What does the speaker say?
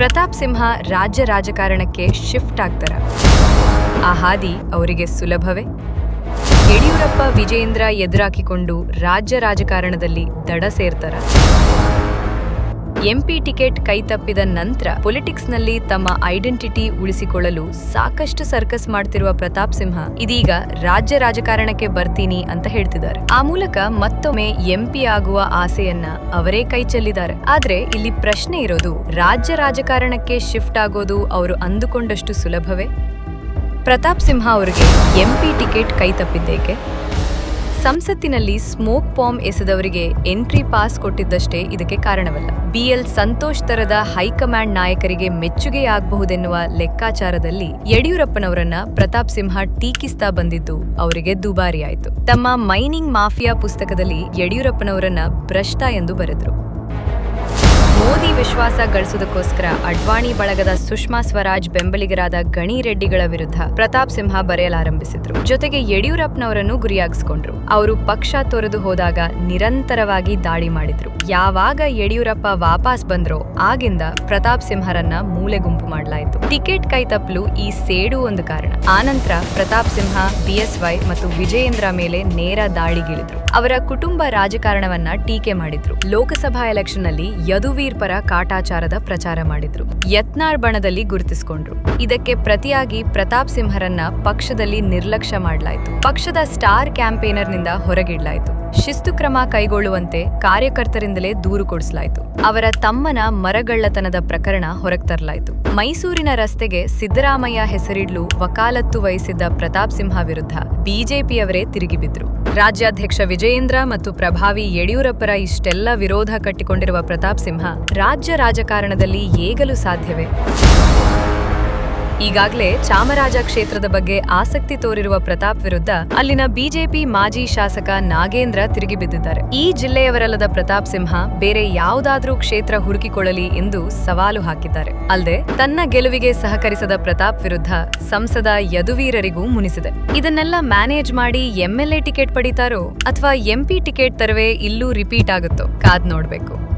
ಪ್ರತಾಪ್ ಸಿಂಹ ರಾಜ್ಯ ರಾಜಕಾರಣಕ್ಕೆ ಶಿಫ್ಟ್ ಆಗ್ತಾರ. ಆ ಹಾದಿ ಅವರಿಗೆ ಸುಲಭವೇ? ಯಡಿಯೂರಪ್ಪ ವಿಜಯೇಂದ್ರ ಎದುರಾಕಿಕೊಂಡು ರಾಜ್ಯ ರಾಜಕಾರಣದಲ್ಲಿ ದಡ ಸೇರ್ತಾರ. ಎಂಪಿ ಟಿಕೆಟ್ ಕೈತಪ್ಪಿದ ನಂತರ ಪೊಲಿಟಿಕ್ಸ್ನಲ್ಲಿ ತಮ್ಮ ಐಡೆಂಟಿಟಿ ಉಳಿಸಿಕೊಳ್ಳಲು ಸಾಕಷ್ಟು ಸರ್ಕಸ್ ಮಾಡ್ತಿರುವ ಪ್ರತಾಪ್ ಸಿಂಹ, ಇದೀಗ ರಾಜ್ಯ ರಾಜಕಾರಣಕ್ಕೆ ಬರ್ತೀನಿ ಅಂತ ಹೇಳ್ತಿದ್ದಾರೆ. ಆ ಮೂಲಕ ಮತ್ತೊಮ್ಮೆ ಎಂಪಿ ಆಗುವ ಆಸೆಯನ್ನ ಅವರೇ ಕೈ ಚೆಲ್ಲಿದ್ದಾರೆ. ಆದ್ರೆ ಇಲ್ಲಿ ಪ್ರಶ್ನೆ ಇರೋದು, ರಾಜ್ಯ ರಾಜಕಾರಣಕ್ಕೆ ಶಿಫ್ಟ್ ಆಗೋದು ಅವರು ಅಂದುಕೊಂಡಷ್ಟು ಸುಲಭವೇ? ಪ್ರತಾಪ್ ಸಿಂಹ ಅವರಿಗೆ ಎಂಪಿ ಟಿಕೆಟ್ ಕೈತಪ್ಪಿದ್ದೇಕೆ? ಸಂಸತ್ತಿನಲ್ಲಿ ಸ್ಮೋಕ್ ಬಾಂಬ್ ಎಸೆದವರಿಗೆ ಎಂಟ್ರಿ ಪಾಸ್ ಕೊಟ್ಟಿದ್ದಷ್ಟೇ ಇದಕ್ಕೆ ಕಾರಣವಲ್ಲ. ಬಿಎಲ್ ಸಂತೋಷ್ ತರದ ಹೈಕಮಾಂಡ್ ನಾಯಕರಿಗೆ ಮೆಚ್ಚುಗೆಯಾಗಬಹುದೆನ್ನುವ ಲೆಕ್ಕಾಚಾರದಲ್ಲಿ ಯಡಿಯೂರಪ್ಪನವರನ್ನ ಪ್ರತಾಪ್ ಸಿಂಹ ಟೀಕಿಸ್ತಾ ಬಂದಿದ್ದು ಅವರಿಗೆ ದುಬಾರಿಯಾಯಿತು. ತಮ್ಮ ಮೈನಿಂಗ್ ಮಾಫಿಯಾ ಪುಸ್ತಕದಲ್ಲಿ ಯಡಿಯೂರಪ್ಪನವರನ್ನ ಭ್ರಷ್ಟ ಎಂದು ಬರೆದ್ರು. ಮೋದಿ ವಿಶ್ವಾಸ ಗಳಿಸುವುದಕ್ಕೋಸ್ಕರ ಅಡ್ವಾಣಿ ಬಳಗದ ಸುಷ್ಮಾ ಸ್ವರಾಜ್ ಬೆಂಬಲಿಗರಾದ ಗಣಿ ರೆಡ್ಡಿಗಳ ವಿರುದ್ಧ ಪ್ರತಾಪ್ ಸಿಂಹ ಬರೆಯಲಾರಂಭಿಸಿದ್ರು ಜೊತೆಗೆ ಯಡಿಯೂರಪ್ಪನವರನ್ನು ಗುರಿಯಾಗಿಸಿಕೊಂಡ್ರು. ಅವರು ಪಕ್ಷ ತೊರೆದು ಹೋದಾಗ ನಿರಂತರವಾಗಿ ದಾಳಿ ಮಾಡಿದ್ರು. ಯಾವಾಗ ಯಡಿಯೂರಪ್ಪ ವಾಪಸ್ ಬಂದ್ರೋ ಆಗಿಂದ ಪ್ರತಾಪ್ ಸಿಂಹರನ್ನ ಮೂಲೆ ಗುಂಪು ಮಾಡಲಾಯಿತು. ಟಿಕೆಟ್ ಕೈ ತಪ್ಪಲು ಈ ಸೇಡು ಒಂದು ಕಾರಣ. ಆನಂತರ ಪ್ರತಾಪ್ ಸಿಂಹ ಬಿಎಸ್ವೈ ಮತ್ತು ವಿಜಯೇಂದ್ರ ಮೇಲೆ ನೇರ ದಾಳಿಗಿಳಿದ್ರು. ಅವರ ಕುಟುಂಬ ರಾಜಕಾರಣವನ್ನ ಟೀಕೆ ಮಾಡಿದ್ರು. ಲೋಕಸಭಾ ಎಲೆಕ್ಷನ್ನಲ್ಲಿ ಯದುವೀರ್ ಪರ ಕಾಟಾಚಾರದ ಪ್ರಚಾರ ಮಾಡಿದ್ರು. ಯತ್ನಾರ್ ಬಣದಲ್ಲಿ ಗುರುತಿಸಿಕೊಂಡ್ರು. ಇದಕ್ಕೆ ಪ್ರತಿಯಾಗಿ ಪ್ರತಾಪ್ ಸಿಂಹರನ್ನ ಪಕ್ಷದಲ್ಲಿ ನಿರ್ಲಕ್ಷ್ಯ ಮಾಡಲಾಯಿತು. ಪಕ್ಷದ ಸ್ಟಾರ್ ಕ್ಯಾಂಪೇನರ್ನಿಂದ ಹೊರಗಿಡಲಾಯಿತು. ಶಿಸ್ತು ಕ್ರಮ ಕೈಗೊಳ್ಳುವಂತೆ ಕಾರ್ಯಕರ್ತರಿಂದಲೇ ದೂರು ಕೊಡಿಸಲಾಯಿತು. ಅವರ ತಮ್ಮನ ಮರಗಳ್ಳತನದ ಪ್ರಕರಣ ಹೊರಗೆ ತರಲಾಯಿತು. ಮೈಸೂರಿನ ರಸ್ತೆಗೆ ಸಿದ್ದರಾಮಯ್ಯ ಹೆಸರಿಡ್ಲು ವಕಾಲತ್ತು ವಹಿಸಿದ್ದ ಪ್ರತಾಪ್ ಸಿಂಹ ವಿರುದ್ಧ ಬಿಜೆಪಿಯವರೇ ತಿರುಗಿಬಿದ್ರು. ರಾಜ್ಯಾಧ್ಯಕ್ಷ ವಿಜಯೇಂದ್ರ ಮತ್ತು ಪ್ರಭಾವಿ ಯಡಿಯೂರಪ್ಪರ ಇಷ್ಟೆಲ್ಲ ವಿರೋಧ ಕಟ್ಟಿಕೊಂಡಿರುವ ಪ್ರತಾಪ್ ಸಿಂಹ ರಾಜ್ಯ ರಾಜಕಾರಣದಲ್ಲಿ ಏಗಲು ಸಾಧ್ಯವೇ? ಈಗಾಗಲೇ ಚಾಮರಾಜ ಕ್ಷೇತ್ರದ ಬಗ್ಗೆ ಆಸಕ್ತಿ ತೋರಿರುವ ಪ್ರತಾಪ್ ವಿರುದ್ಧ ಅಲ್ಲಿನ ಬಿಜೆಪಿ ಮಾಜಿ ಶಾಸಕ ನಾಗೇಂದ್ರ ತಿರುಗಿಬಿದ್ದಿದ್ದಾರೆ ಈ ಜಿಲ್ಲೆಯವರಲ್ಲದ ಪ್ರತಾಪ್ ಸಿಂಹ ಬೇರೆ ಯಾವುದಾದ್ರೂ ಕ್ಷೇತ್ರ ಹುಡುಕಿಕೊಳ್ಳಲಿ ಎಂದು ಸವಾಲು ಹಾಕಿದ್ದಾರೆ. ಅಲ್ಲದೆ ತನ್ನ ಗೆಲುವಿಗೆ ಸಹಕರಿಸದ ಪ್ರತಾಪ್ ವಿರುದ್ಧ ಸಂಸದ ಯದುವೀರರಿಗೂ ಮುನಿಸಿದೆ. ಇದನ್ನೆಲ್ಲ ಮ್ಯಾನೇಜ್ ಮಾಡಿ ಎಂಎಲ್ಎ ಟಿಕೆಟ್ ಪಡೀತಾರೋ ಅಥವಾ ಎಂಪಿ ಟಿಕೆಟ್ ತರವೇ ಇಲ್ಲೂ ರಿಪೀಟ್ ಆಗುತ್ತೋ ಕಾದ್ ನೋಡ್ಬೇಕು.